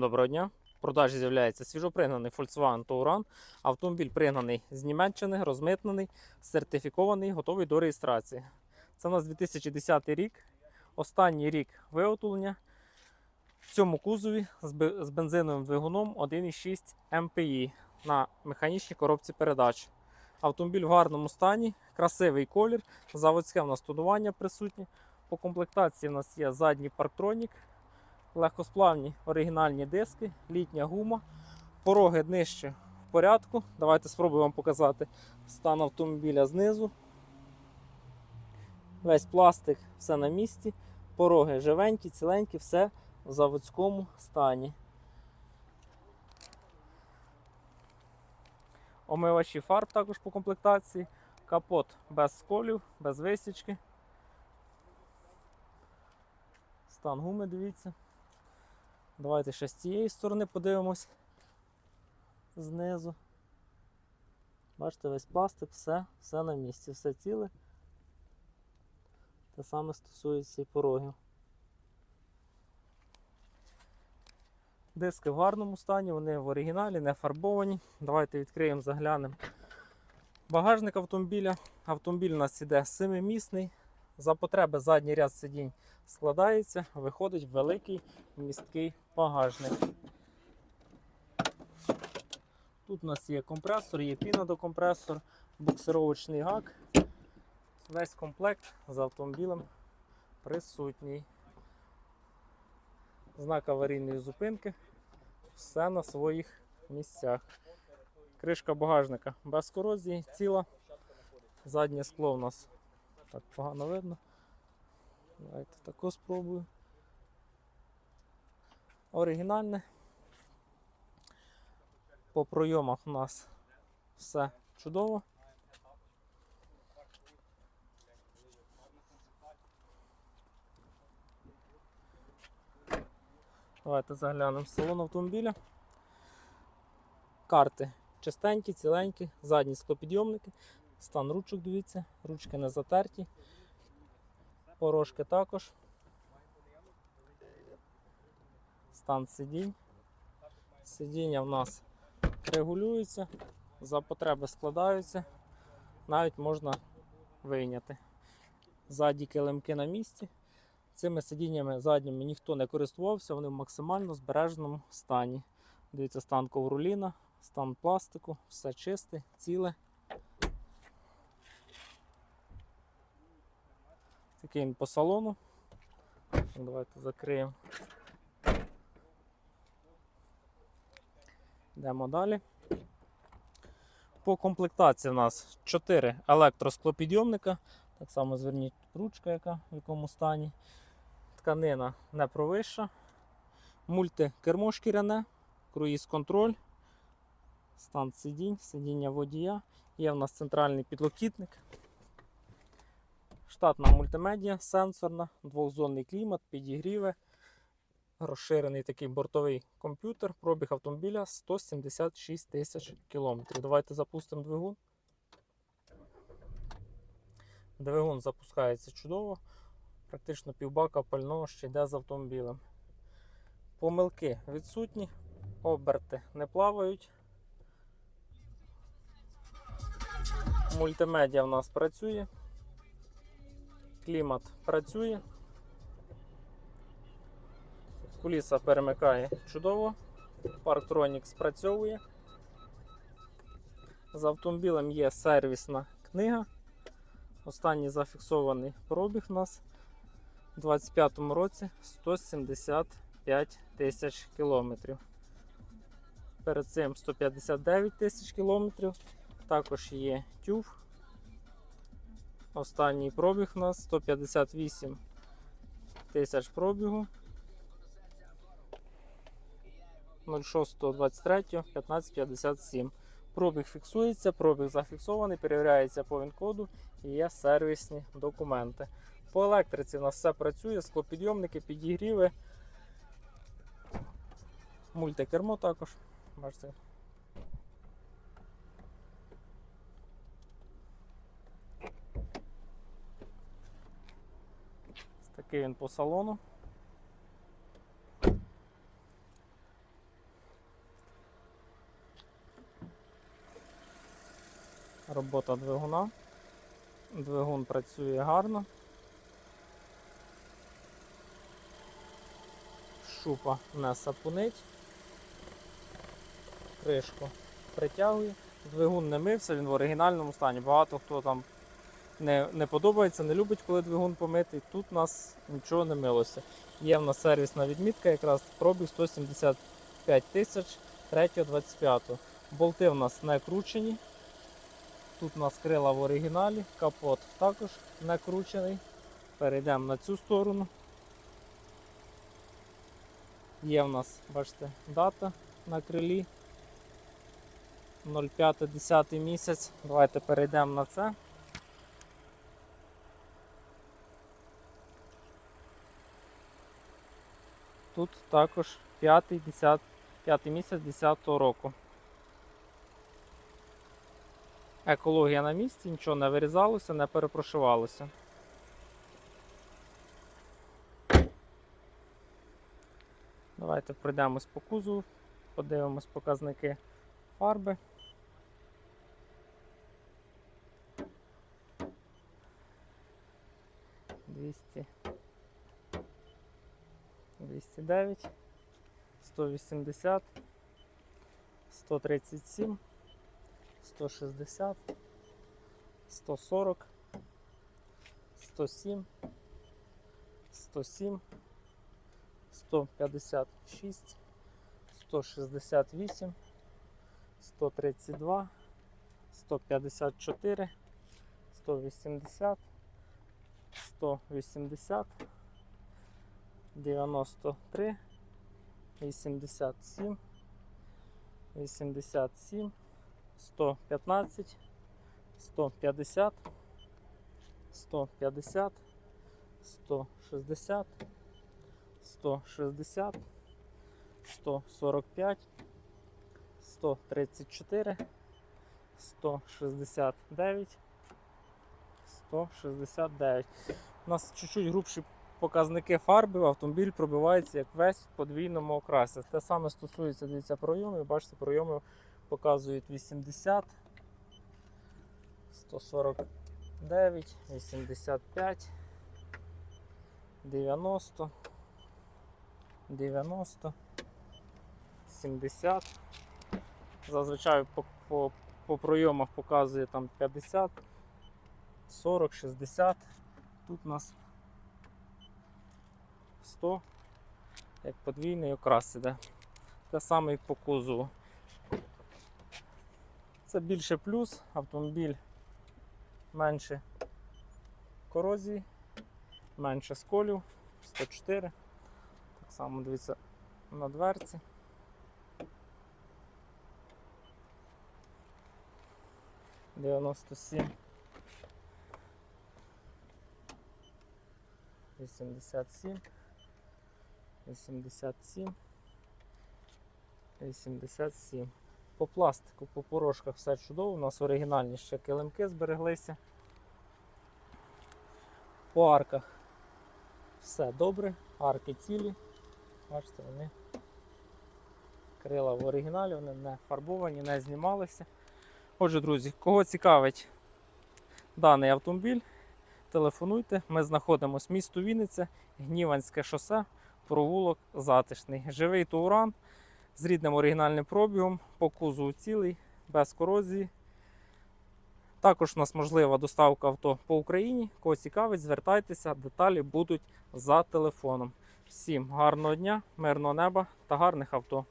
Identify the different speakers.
Speaker 1: Доброго дня. В продажі з'являється свіжопригнаний Volkswagen Touran. Автомобіль пригнаний з Німеччини, розмитнений, сертифікований, готовий до реєстрації. Це у нас 2010 рік, останній рік виготовлення. В цьому кузові з бензиновим двигуном 1,6 МПІ на механічній коробці передач. Автомобіль в гарному стані, красивий колір, заводське в нас тонування присутнє. По комплектації в нас є задній парктронік, легкосплавні оригінальні диски, літня гума, пороги днище в порядку. Давайте спробуємо вам показати стан автомобіля знизу. Весь пластик, все на місці, пороги живенькі, ціленькі, все в заводському стані. Омивачі фарб також по комплектації, капот без сколів, без висічки. Стан гуми, дивіться. Давайте ще з цієї сторони подивимось знизу. Бачите, весь пластик, все, все на місці, все ціле. Те саме стосується і порогів. Диски в гарному стані, вони в оригіналі, не фарбовані. Давайте відкриємо, заглянемо. Багажник автомобіля. Автомобіль у нас іде семимісний. За потреби задній ряд сидінь складається, виходить великий місткий багажник. Тут у нас є компресор, є пінодокомпресор, буксировочний гак. Весь комплект з автомобілем присутній. Знак аварійної зупинки. Все на своїх місцях. Кришка багажника без корозії, ціла. Заднє скло у нас так погано видно. Давайте таку спробую. Оригінальне. По пройомах у нас все чудово. Давайте заглянемо в салон автомобіля. Карти чистенькі, ціленькі, задні склопідйомники, стан ручок, дивіться, ручки не затерті, порожки також. Стан сидінь. Сидіння в нас регулюються, за потреби складаються, навіть можна вийняти. Задні килимки на місці. Цими сидіннями задніми ніхто не користувався, вони в максимально збереженому стані. Дивіться, стан ковроліна, стан пластику, все чисте, ціле. Такий він по салону. Давайте закриємо. Йдемо далі. По комплектації у нас 4 електросклопідйомника. Так само зверніть ручка, яка в якому стані. Тканина не провища. Мультикермо шкіряне, круїз контроль, стан сидінь, сидіння водія. Є в нас центральний підлокітник. Штатна мультимедіа, сенсорна, двохзонний клімат, підігріви, розширений такий бортовий комп'ютер, пробіг автомобіля 176 тисяч кілометрів. Давайте запустимо двигун. Двигун запускається чудово. Практично півбака пального ще йде з автомобілем. Помилки відсутні, оберти не плавають. Мультимедіа в нас працює. Клімат працює. Куліса перемикає чудово. Парктронік спрацьовує. З автомобілем є сервісна книга. Останній зафіксований пробіг у нас у 2025 році 175 тисяч кілометрів. Перед цим 159 тисяч кілометрів. Також є тюф. Останній пробіг у нас 158 тисяч пробігу. 06.23, 1557. Пробіг фіксується, пробіг зафіксований, перевіряється по ВІН-коду і є сервісні документи. По електриці у нас все працює, склопідйомники, підігріви, мультикермо також. Бачите. Такий він по салону. Робота двигуна. Двигун працює гарно. Шупа не сапунить, кришку притягує, двигун не мився, він в оригінальному стані. Багато хто там не, не подобається, не любить, коли двигун помитий. Тут у нас нічого не милося. Є в нас сервісна відмітка, якраз пробіг 175 тисяч 3.25. Болти в нас не кручені. Тут у нас крила в оригіналі, капот також не кручений. Перейдемо на цю сторону. Є в нас, бачите, дата на крилі. 05-10 місяць. Давайте перейдемо на це. Тут також 5, 10, 5 місяць 10 року. Екологія на місці, нічого не вирізалося, не перепрошивалося. Давайте пройдемось по кузову, подивимось показники фарби. Двісті. 209, 180, 137, 160, 140, 107, 107, 156, 168, 132, 154, 180, 180, 93, 87, 87, 115, 150, 150, 160, 160, 145, 134, 169, 169. У нас чуть-чуть грубші показники фарби, автомобіль пробивається як весь в подвійному окрасі. Те саме стосується дивіться, пройомів. Бачите, пройоми показують 80, 149, 85, 90, 90, 70. Зазвичай по, по, по пройомах показує там 50, 40, 60. Тут у нас 100, як подвійний окрас іде. Те саме і по кузову. Це більше плюс, автомобіль менше корозії, менше сколів, 104. Так само дивіться на дверці. Дев'яносто сім. Вісімдесят сім. 87, 87. По пластику, по порошках все чудово. У нас оригінальні ще килимки збереглися. По арках все добре, арки цілі. Бачите, вони крила в оригіналі, вони не фарбовані, не знімалися. Отже, друзі, кого цікавить даний автомобіль, телефонуйте. Ми знаходимося місто Вінниця, Гніванське шосе провулок затишний. Живий Тауран з рідним оригінальним пробігом, по кузову цілий, без корозії. Також у нас можлива доставка авто по Україні. Кого цікавить, звертайтеся, деталі будуть за телефоном. Всім гарного дня, мирного неба та гарних авто.